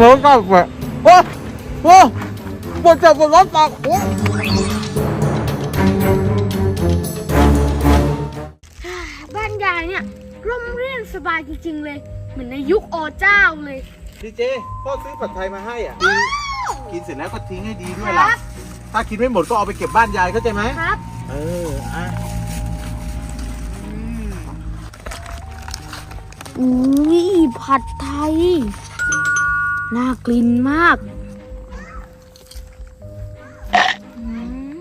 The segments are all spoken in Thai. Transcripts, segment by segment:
มือนกันเลยโอ้โอ้ปวดเจ็บปวดร้อนปากโอ้บ้านยายเนี่ยร่มรื่นสบายจริงๆเลย เหมือนในยุคอเจ้าเลยดีเจพ่อซื้อผัดไทยมาให้อะ กินเสร็จแล้วก็ทิ้งให้ดีด้วยครัล่ะบถ้ากินไม่หมดก็เอาไปเก็บบ้านยายเข้าใจไหมครับ เอออะอุ้ย ผัดไทย น่ากินมากอืม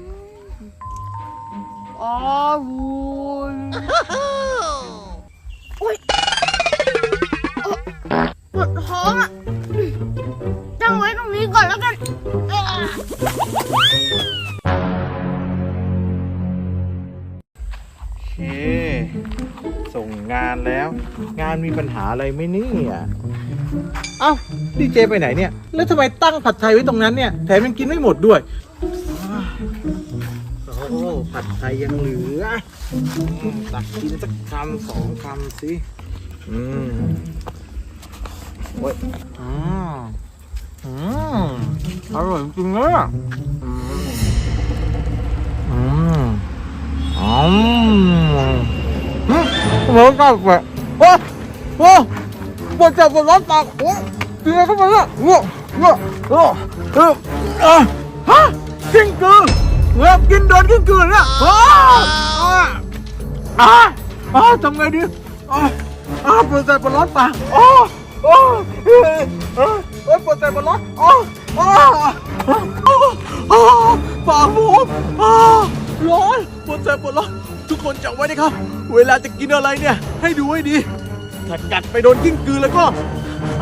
อร่อยโอ๊ยเอ่อปวดท้องอะตั้งไว้ตรงนี้ก่อนแล้วกันเอ่อโอเค ส่งงานแล้ว งานมีปัญหาอะไรไหมเนี่ยเอ้าดีเจไปไหนเนี่ย แล้วทำไมตั้งผัดไทยไว้ตรงนั้นเนี่ยแถมยังกินไม่หมดด้วยโอ้ผัดไทยยังเหลืออืมตักกินสักคำสองคำสิอืมโอ้ยอืมอืมอร่อยจริงๆเลยอะอืมอืมอืมอืม เหมือนกันเลยโอ้โอ้ปวดเจ็บปวดร้อนปากโอ้กินอะไรเข้าไปเนี่ยโอ้โอ้โอ้เออเออฮะกิ้งกือเหมือกินโดนกิ้งกือเนี่ยอ้าอ้าอ้าอ้าทำไงดีอ้าอ้าปวดใจปวดร้อนปากโอ้โอ้เอ้ยเออปวดใจปวดร้อนโอ้โอ้โอ้ปากผมร้อนปวดใจปวดร้อนทุกคนจำไว้นะครับ เวลาจะกินอะไรเนี่ย ให้ดูให้ดี ถ้ากัดไปโดนกิ้งกือแล้วก็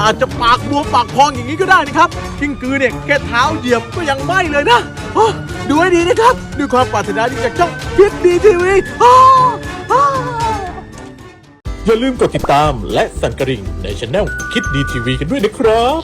อาจจะปากบวมปากพองอย่างนี้ก็ได้นะครับ กิ้งกือเนี่ยแค่เท้าเหยียบก็ยังไหม้เลยนะอ้อดูให้ดีนะครับด้วยความปรารถนาดีจากช่องคิดดีทีวีอ้ออ้ออย่าลืมกดติดตามและสั่นกระดิ่งในช anel คิดดีทีวีกันด้วยนะครับ